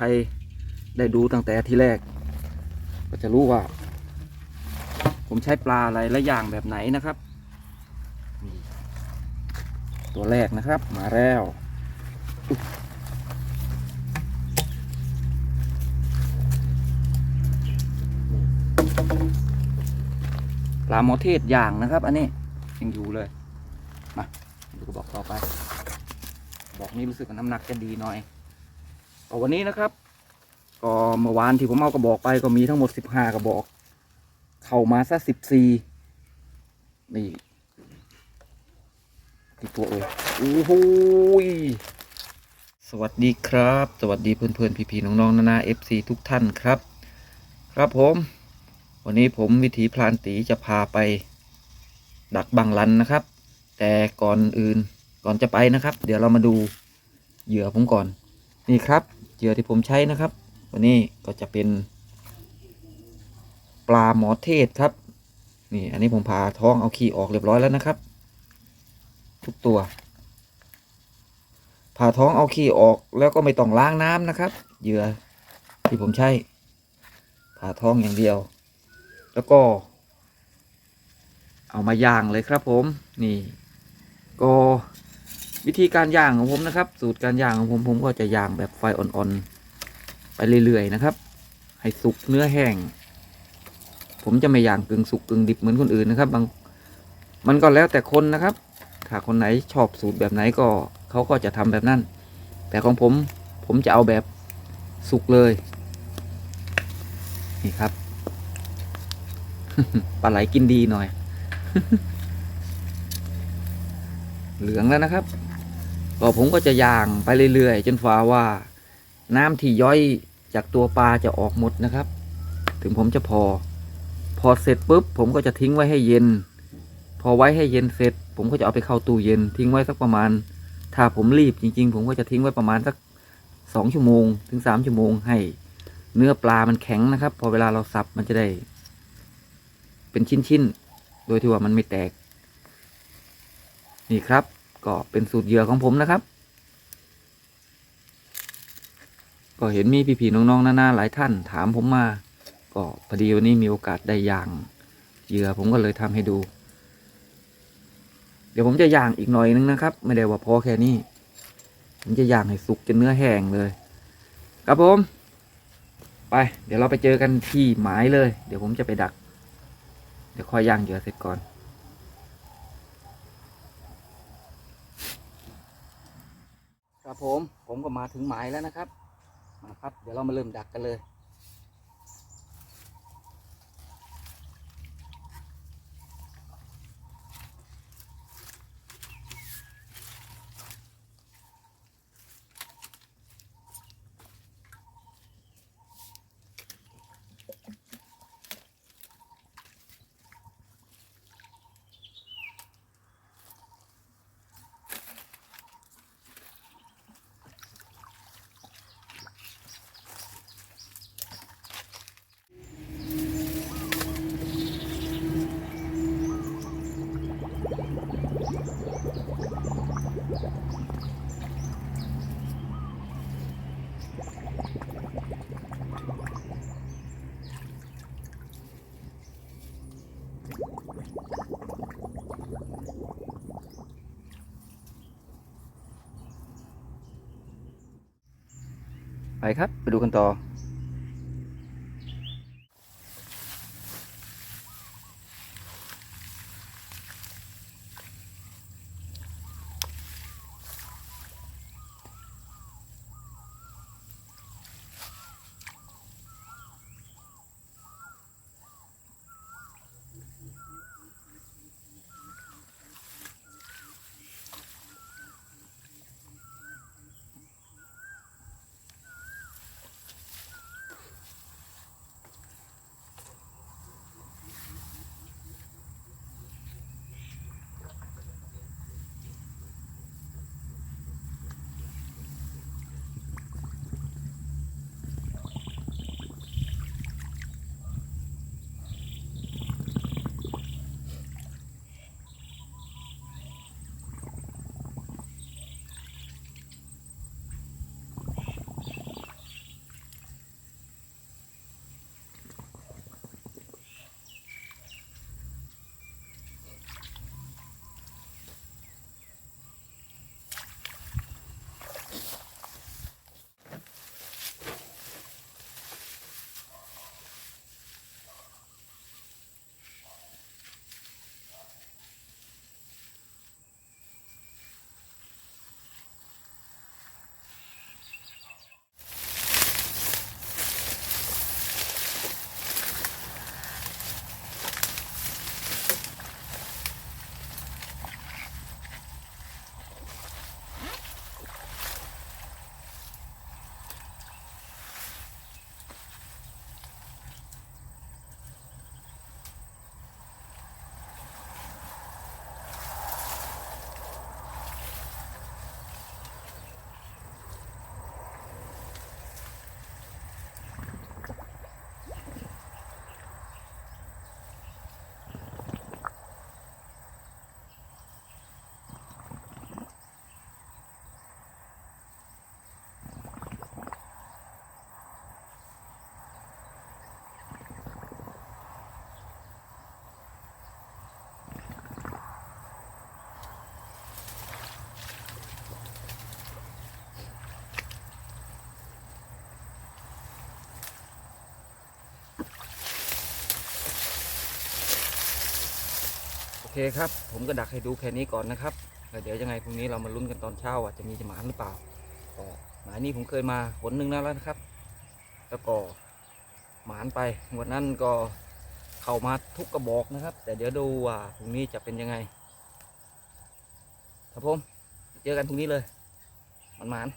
ใครได้ดูตั้งแต่ที่แรก ก็จะรู้ว่า ผมใช้ปลาอะไรและอย่างแบบไหนนะครับ ตัวแรกนะครับมาแล้วปลาหมอเทศอย่างนะครับ อันนี้ยังอยู่เลย มาดูกระบอกต่อไป บอกนี้รู้สึกว่าน้ำหนักจะดีหน่อย ก็วันนี้นะครับ ก็เมื่อวานที่ผมเอากระบอกไปก็มีทั้งหมดสิบห้ากระบอก เข้ามาซะสิบสี่นี่กี่ตัวเอ่ยโอ้โหสวัสดีครับ สวัสดีเพื่อนๆพี่ๆน้องๆนานาเอฟซีทุกท่านครับ ครับผม วันนี้ผมวิถีพลานตีจะพาไป ดักบังลันนะครับ แต่ก่อนอื่นก่อนจะไปนะครับ เดี๋ยวเรามาดูเหยื่อผมก่อน นี่ครับ เหยื่อที่ผมใช้นะครับ วันนี้ก็จะเป็น ปลาหมอเทศครับ นี่อันนี้ผมผ่าท้องเอาขี้ออกเรียบร้อยแล้วนะครับ ทุกตัวผ่าท้องเอาขี้ออกแล้วก็ไม่ต้องล้างน้ำนะครับ เหยื่อที่ผมใช้ผ่าท้องอย่างเดียว แล้วก็ เอามาย่างเลยครับผม นี่ ก็ วิธีการย่างของผมนะครับ สูตรการย่างของผมผมก็จะย่างแบบไฟอ่อนๆไปเรื่อยๆนะครับ ให้สุกเนื้อแห้ง ผมจะไม่ย่างกึ่งสุกกึ่งดิบเหมือนคนอื่นนะครับ บางมันก็แล้วแต่คนนะครับ ถ้าคนไหนชอบสูตรแบบไหนก็เขาก็จะทำแบบนั้น แต่ของผมผมจะเอาแบบสุกเลย นี่ครับปลาไหลกินดีหน่อย เหลืองแล้วนะครับ ก็ผมก็จะย่างไปเรื่อยๆ จนฟ้าว่า น้ำที่ย่อยจากตัวปลาจะออกหมดนะครับ ถึงผมจะพอ พอเสร็จปุ๊บ ผมก็จะทิ้งไว้ให้เย็น พอไว้ให้เย็นเสร็จ ผมก็จะเอาไปเข้าตู้เย็น ทิ้งไว้สักประมาณ ถ้าผมรีบจริง ๆ ผมก็จะทิ้งไว้ประมาณสักสองชั่วโมง ถึงสามชั่วโมงให้ เนื้อปลามันแข็งนะครับ พอเวลาเราสับมันจะได้ เป็นชิ้นๆโดยที่ว่ามันไม่แตก นี่ครับ ก็เป็นสูตรเหยื่อของผมนะครับ ก็เห็นมีพี่ๆน้องๆหน้าๆหลายท่านถามผมมา ก็พอดีวันนี้มีโอกาสได้ย่างเหยื่อผมก็เลยทำให้ดู เดี๋ยวผมจะย่างอีกหน่อยนึงนะครับ ไม่ได้ว่าพอแค่นี้ผมจะย่างให้สุกจนเนื้อแห้งเลย ครับผม ไป เดี๋ยวเราไปเจอกันที่หมายเลย เดี๋ยวผมจะไปดัก เดี๋ยวค่อยย่างเหยื่อเสร็จก่อน ครับผมผมก็มาถึงหมายแล้วนะครับมาครับ เดี๋ยวเรามาเริ่มดักกันเลย ครับ ไปดูกันต่อ ครับ ผมก็ดักให้ดูแค่นี้ก่อนนะครับเดี๋ยวยังไงพรุ่งนี้เรามาลุ้นกันตอนเช้าว่าจะมีจะหมานหรือเปล่าก็หมายนี้ผมเคยมาหนหนึ่งแล้วนะครับ แล้วก็หมานไปวดนั้นก็เข้ามาทุกกระบอกนะครับ แต่เดี๋ยวดูว่าพรุ่งนี้จะเป็นยังไง ครับผมเจอกันพรุ่งนี้เลยมันหมาน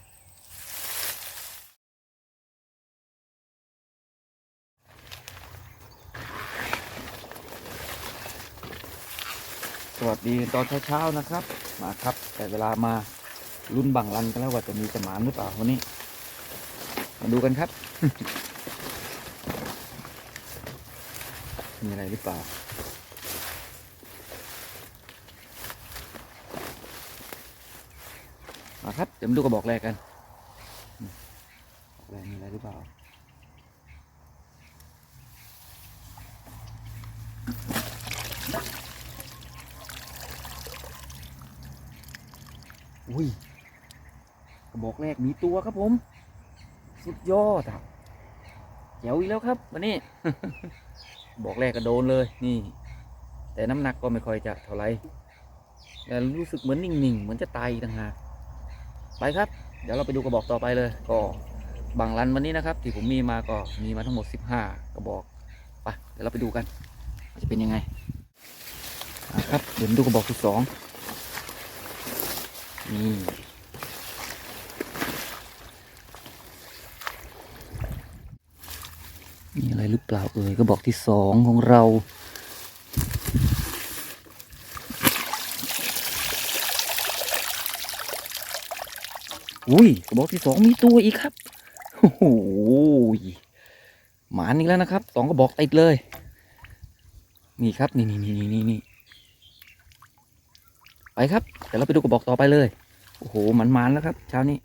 วัสดีตอนเช้าๆนะครับ มาครับ แต่เวลามาลุ้นบังรันกันแล้วว่าจะมีจะหมานหรือเปล่าวันนี้ มาดูกันครับ มีอะไรหรือเปล่ามาครับเดี๋ยวมาดูกระบอกแรกกันกระบอกแรกมีอะไรหรือเปล่า อุ้ยกระบอกแรกมีตัวครับผม สุดยอดอะเจ๋วอีกแล้วครับวันนี้ บอกแรกก็โดนเลยนี่ แต่น้ำหนักก็ไม่ค่อยจะเท่าไหรแต่รู้สึกเหมือนนิ่งๆเหมือนจะตายต่างหากไปครับ เดี๋ยวเราไปดูกระบอกต่อไปเลย ก็บางรันวันนี้นะครับ ที่ผมมีมาก็มีมาทั้งหมด 15 กระบอกไปเดี๋ยวเราไปดูกันจะเป็นยังไงครับเดี๋ยวมาดูกระบอกที่สอง นี่ มีอะไรหรือเปล่าเอ่ยก็บอกที่สองของเราอุ้ยกระบอกที่สองมีตัวอีกครับโอ้โหหมานอีกแล้วนะครับสองกระบอกติดเลย นี่ครับ นี่นี่นี่นี่นี่ไปครับ เดี๋ยวเราไปดูกระบอกต่อไปเลย โอ้โหมันมันๆแล้วครับเช้านี้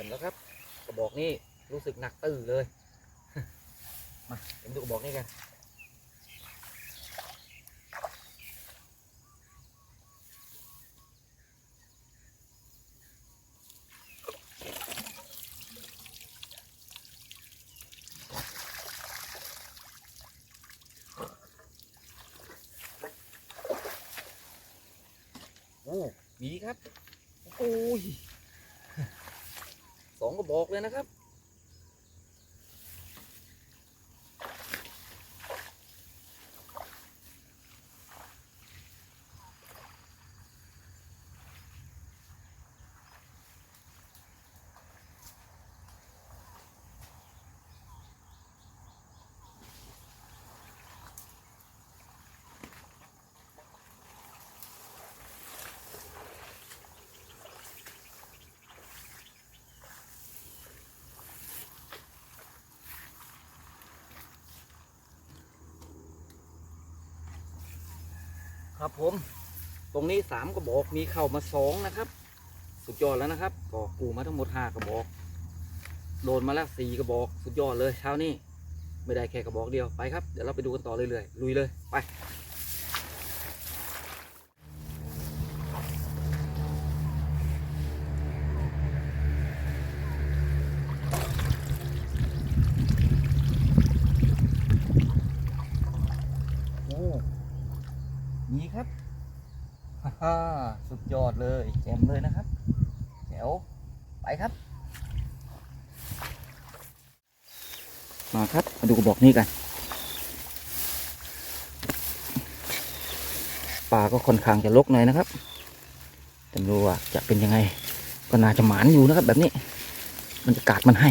ยี่ยมแล้วครับ กระบอกนี้รู้สึกหนักตื้อเลย มาเดี๋ยวดูกระบอกนี้กันโอ้มีครับ โอ้ย สองกระบอกเลยนะครับ ครับผม ตรงนี้สามกระบอกมีเข้ามาสองนะครับ สุดยอดแล้วนะครับก็กูมาทั้งหมดห้ากระบอกโดนมาแล้วสี่กระบอกสุดยอดเลยเช้านี้ไม่ได้แค่กระบอกเดียวไปครับเดี๋ยวเราไปดูกันต่อเรื่อยๆลุยเลยไป โอ้มีครับ ฮ่าฮ่าสุดยอดเลยแจ่มเลยนะครับแจ๋วไปครับ มาครับ มา ดูกระบอกนี้กันป่าก็ค่อนข้างจะลกหน่อยนะครับแต่ไม่รู้ว่าจะเป็นยังไง ก็น่าจะหมานอยู่นะครับ แบบนี้มันจะกาศมันให้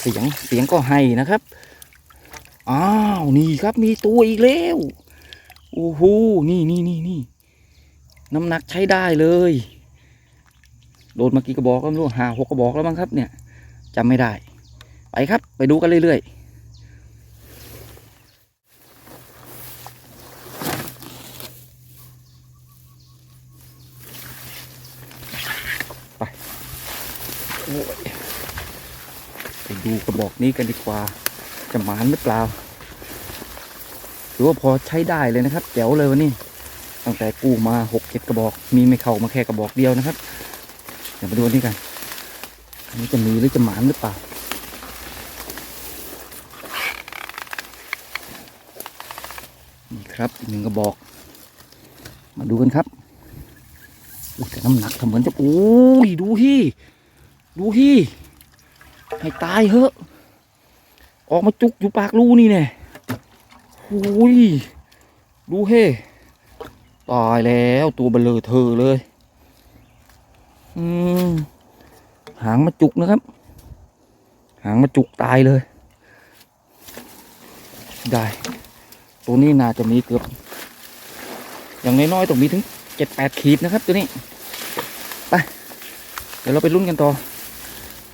เสียงเสียงก็ให้นะครับ อ้าวนี่ครับมีตัวอีกแล้วโอ้โหนี่นี่นี่นี่น้ำหนักใช้ได้เลย โดนมากี่กระบอกก็ไม่รู้ห้าหกกระบอกแล้วมั้งครับเนี่ยจำไม่ได้ ไปครับ ไปดูกันเรื่อยๆไปโอ้ยไปดูกระบอกนี้กันดีกว่า จะหมานหรือเปล่าถือว่าพอใช้ได้เลยนะครับแจ๋วเลยวันนี้ ตั้งแต่กู้มาหกเจ็ดกระบอก มีไม่เข้ามาแค่กระบอกเดียวนะครับ เดี๋ยวมาดูนนี้กัน อันนี้จะมีหรือจะหมานหรือเปล่า ครับอีกหนึ่งกระบอก มาดูกันครับอุ้ยแต่น้ำหนักทำเหมือนจะโอ้ยดูที่ดูที่ให้ตายเหอะ ออกมาจุกอยู่ปากรูนี่เนี่ยโอ้ยดูเฮ่ตายแล้วตัวเบลอเธอเลย อืมหางมาจุกนะครับ หางมาจุกตายเลย ได้ ตัวนี้น่าจะมีเกือบ อย่างน้อยๆต้องมีถึงเจ็ดแปดขีดนะครับ ตัวนี้ไปเดี๋ยวเราไปลุ้นกันต่อ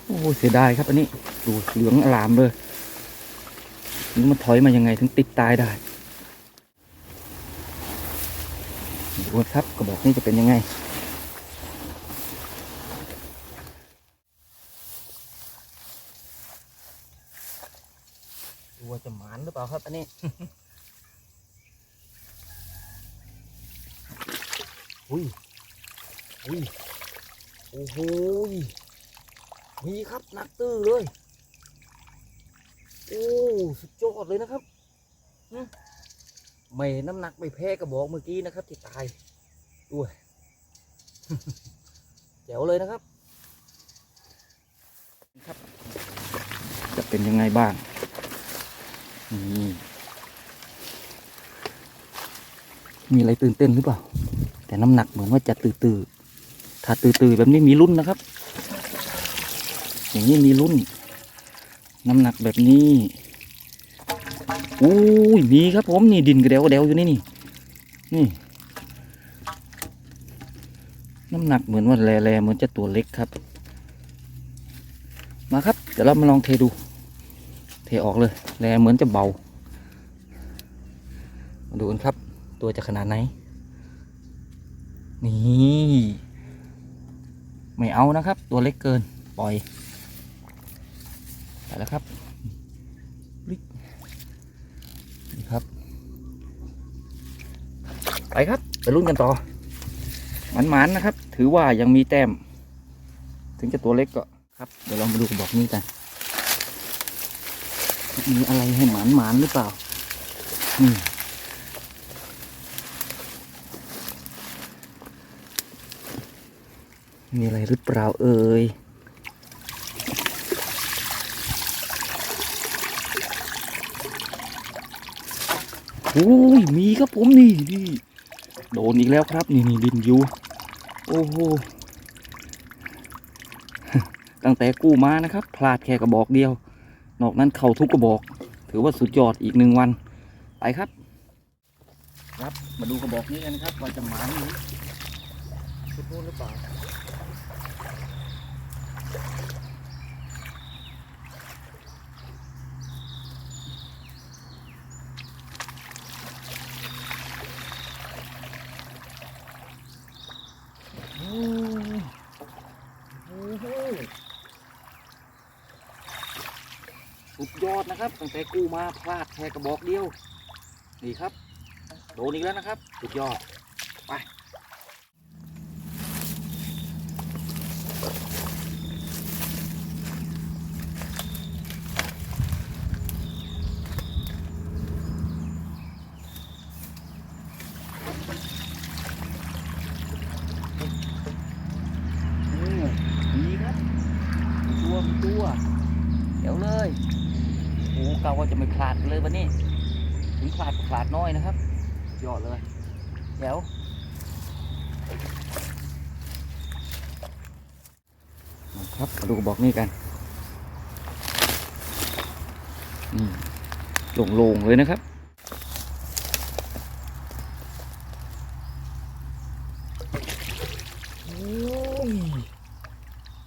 โอ้เสียดายครับ อันนี้ดูเหลืองอลามเลยนี่มันถอยมายังไงถึงติดตายได้ดูครับกระบอกนี้จะเป็นยังไงดูว่าจะหมานหรือเปล่าครับอันนี้ อุ้ยอุ้ยโอ้โหมีครับนักตื้อเลย โอ้ สุดยอดเลยนะครับไม่น้ำหนักไม่แพ้กระบอกเมื่อกี้นะครับ ที่ตายด้วยแจ๋วเลยนะครับ ครับ จะเป็นยังไงบ้างนี่มีอะไรตื่นเต้นหรือเปล่า แต่น้ำหนักเหมือนว่าจะตื่นๆถ้าตื่นๆแบบนี้มีลุ้นนะครับ อย่างนี้มีลุ้นน้ำหนักแบบนี้อุ้ยมีครับผมนี่ดินกระเดวกระเดวอยู่นี่นี่นี่ น้ำหนักเหมือนว่าแร่ๆเหมือนจะตัวเล็กครับ มาครับเดี๋ยวเรามาลองเทดู เทออกเลยแร่เหมือนจะเบา มาดูกันครับ ตัวจะขนาดไหน นี่ ไม่เอานะครับ ตัวเล็กเกิน ปล่อย ไปแล้วครับลิกนี่ครับ ไปครับ ไปลุ้นกันต่อหมันๆนะครับ ถือว่ายังมีแต้ม ถึงจะตัวเล็กก็ครับ เดี๋ยวเรามาดูกระบอกนี้กัน มีอะไรให้หมานหมานๆหรือเปล่า อืม มีอะไรหรือเปล่าเอ่ยโอ้ยมีครับผมนี่นี่โดนอีกแล้วครับนี่นี่ดินอยู่โอ้โหตั้งแต่กู้มานะครับ พลาดแค่กระบอกเดียว นอกนั้นเข่าทุกกระบอก ถือว่าสุดยอดอีกหนึ่งวัน ไปครับ ครับมาดูกระบอกนี้กันครับว่าจะหมานหรือสุดโน้นหรือเปล่า โอ้โหสุดยอดนะ ครับตั้งแต่กู้มาพลาดแค่กระบอกเดียว นี่ครับ โดนอีกแล้วนะครับ สุดยอด ไป อืมดีครับมีตัวมีตัว เดี๋ยวเลย โอ้กาว่าจะไม่พลาดเลย วันนี้ถึงพลาดก็พลาดน้อยนะครับยอดเลยเดี๋ยวครับมาดูกระบอกนี่กันอืมโลงเลยนะครับ โอ้ย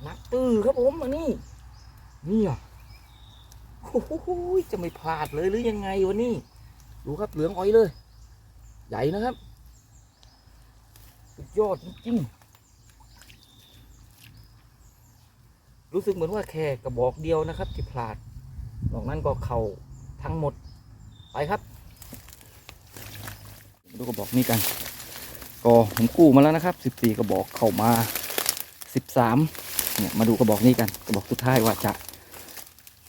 นักตื้อครับผมอันนี้นี่อะ โอ้โหจะไม่พลาดเลยหรือยังไงวันนี้ดูครับเหลืองอ้อยเลย ใหญ่นะครับสุดยอดจริงรู้สึกเหมือนว่าแค่กระบอกเดียวนะครับ ที่พลาดนอกนั้นก็เข่าทั้งหมดไปครับดูกระบอกนี้กัน ก็ผมกู้มาแล้วนะครับสิบสี่กระบอกเข้ามาสิบสามเนี่ยมาดูกระบอกนี้กัน กระบอกสุดท้ายว่าจะ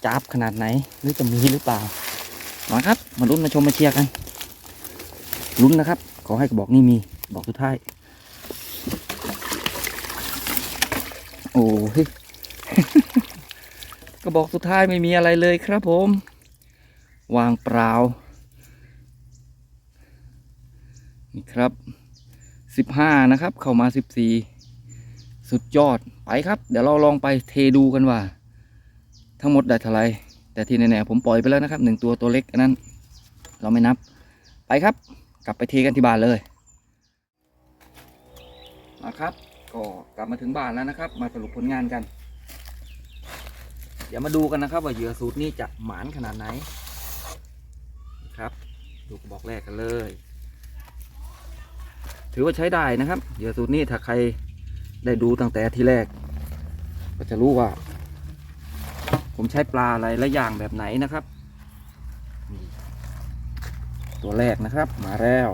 จับขนาดไหน หรือจะมีหรือเปล่ามาครับ มาลุ้นมาชมมาเชียร์กันลุ้นนะครับ ขอให้กระบอกนี้มีบอกสุดท้าย โอ้ยกระบอกสุดท้ายไม่มีอะไรเลยครับผม วางเปล่า นี่ครับสิบห้านะครับ เข้ามาสิบสี่สุดยอด ไปครับ เดี๋ยวเราลองไปเทดูกันว่า ทั้งหมดได้เท่าไรแต่ที่แน่ๆผมปล่อยไปแล้วนะครับหนึ่งตัวตัวเล็กอันนั้น เราไม่นับ ไปครับ กลับไปเทกันที่บ้านเลยมาครับ ก็กลับมาถึงบ้านแล้วนะครับ มาสรุปผลงานกัน เดี๋ยวมาดูกันนะครับ ว่าเหยื่อสูตรนี้จะหมานขนาดไหนครับ ดูกระบอกแรกกันเลย ถือว่าใช้ได้นะครับเหยื่อสูตรนี้ถ้าใครได้ดูตั้งแต่ทีแรก ก็จะรู้ว่า ผมใช้ปลาอะไรและอย่างแบบไหนนะครับ ตัวแรกนะครับมาแล้ว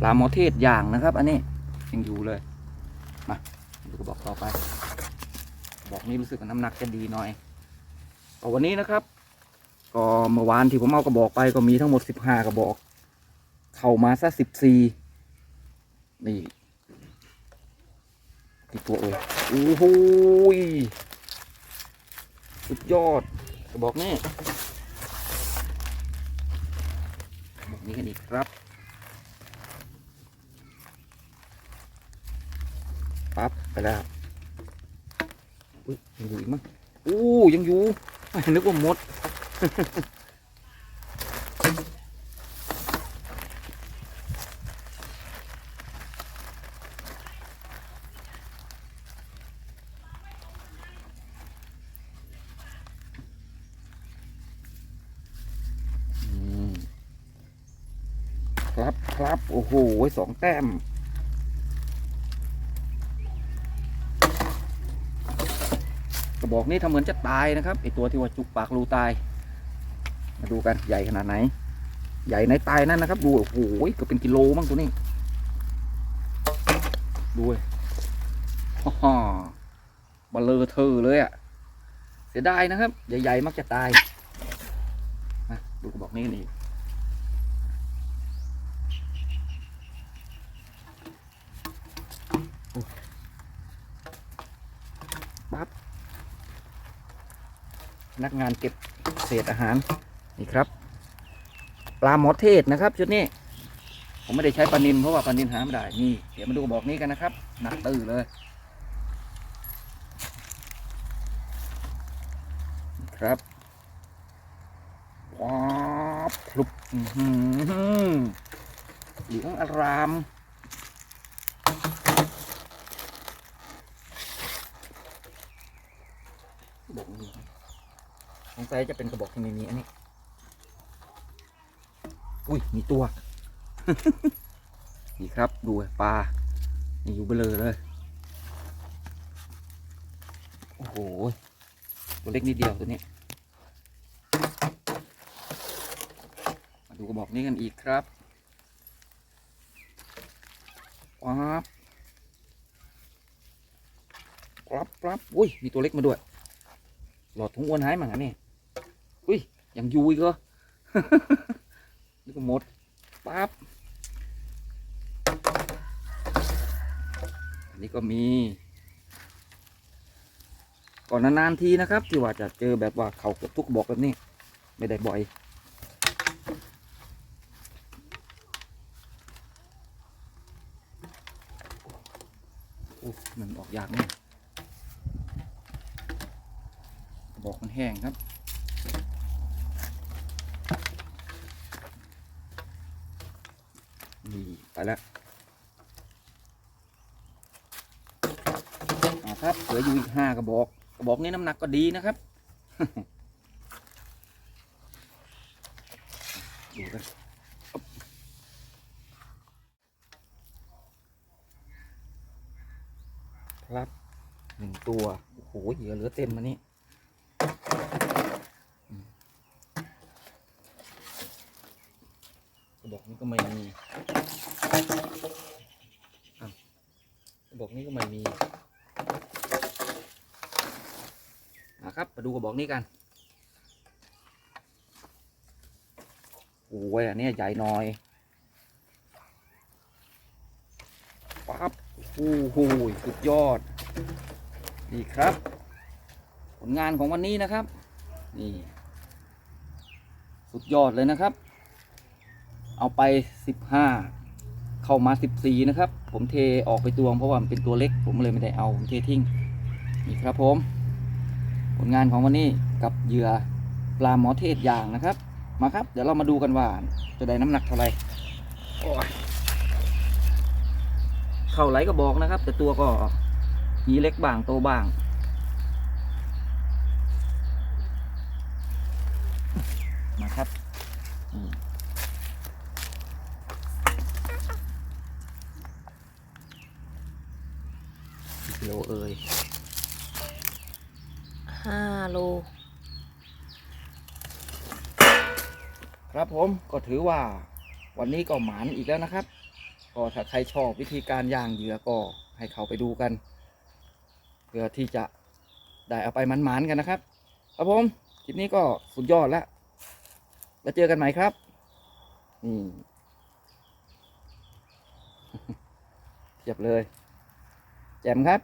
ปลาหมอเทศย่างนะครับ อันนี้ยังอยู่เลย มาดูกระบอกต่อไป บอกนี้รู้สึกว่าน้ำหนักจะดีหน่อยวันนี้นะครับ ก็เมื่อวานที่ผมเอากระบอกไปก็มีทั้งหมดสิบห้ากระบอก เข้ามาซะสิบสี่นี่กี่ตัวเอ่ยโอ้โหสุดยอดกระบอกนี้กระบอกนี้กันอีกครับปั๊บไปแล้วอุ้ยยังอยู่อีกมั้งอู้ยังอยู่นึกว่าหมด อืมครับครับ โอ้โห สองแต้ม กระบอกนี้ทำเหมือนจะตายนะครับไอตัวที่ว่าจุกปากรูตาย มาดูกันใหญ่ขนาดไหน ใหญ่ในตายนั่นนะครับ ดูโอ้โหเก็เป็นกิโลมั้งตัวนี้ดูเว้ยฮ่าบลเลอเธอเลยอะ่ะ เสียดายนะครับ ใหญ่ ๆ มักจะตาย มา ดูกระบอกนี้กันอีกโอ้ปั๊บ พ นักงานเก็บเศษอาหารนี่ครับ ปลาหมอเทศนะครับชุดนี้ ผมไม่ได้ใช้ปลานินเพราะว่าปลานินหาไม่ได้นี่เดี๋ยวมาดูกระบอกนี้กันนะครับ หนักตื้อเลยครับว้าพลุบอือหือเหลืองอารามบอกนี้ สงสัยจะเป็นกระบอกที่ไม่มีอันนี้ อุ้ย มีตัว นี่ครับ ดูปลา นี่อยู่เบลอเลย โอ้โห ตัวเล็กนิดเดียวตัวนี้ มาดูกระบอกนี้กันอีกครับป๊าบกรับกรับอุ้ย มีตัวเล็กมาด้วย หลอดถุงอ้วนหายมั้งอันนี้อุ้ย ยังอยู่อีกเหรอนี่ก็หมดปั๊บอันนี้ก็มี ก่อนนานๆทีนะครับ ที่ว่าจะเจอแบบว่าเขาเกือบทุกบอกแบบนี้ ไม่ได้บ่อยนอ้มันออกยากเนี่ยบอกมันแห้งครับ นี่ไป แล้วอ่าครับเหลืออยู่อีกห้ากระบอก กระบอกนี้น้ำหนักก็ดีนะครับดูกันครับหนึ่งตัว โอ้โหเหยื่อเหลือเต็มมานี่อืมกระบอกนี้ก็ไม่มี บอกนี้ก็ไม่มีนะครับมาดูกระบอกนี้กันโอ้ยอันนี้ใหญ่หน่อยปั๊บโอ้โหสุดยอด นี่ครับ ผลงานของวันนี้นะครับ นี่ สุดยอดเลยนะครับ เอาไปสิบห้า เข้ามาสิบสี่นะครับ ผมเทออกไปตวงเพราะว่ามันเป็นตัวเล็ก ผมเลยไม่ได้เอาผมเททิ้งนี่ครับผม ผลงานของวันนี้กับเหยื่อปลาหมอเทศย่างนะครับ มาครับ เดี๋ยวเรามาดูกันว่าจะได้น้ำหนักเท่าไหร่เข้าไหลก็บอกนะครับ แต่ตัวก็มีเล็กบ้างโตบ้าง มาครับอืมกี่กิโลเอ่ย ห้าโล ครับผมก็ ถือว่าวันนี้ก็หมานอีกแล้วนะครับ ก็ถ้าใครชอบวิธีการย่างเหยื่อก็ให้เขาไปดูกันเพื่อที่จะได้เอาไปหมันๆกันนะครับครับผมคลิปนี้ก็สุดยอดแล้ว แล้วเจอกันใหม่ครับนี่เทียบเลย แจ่มครับ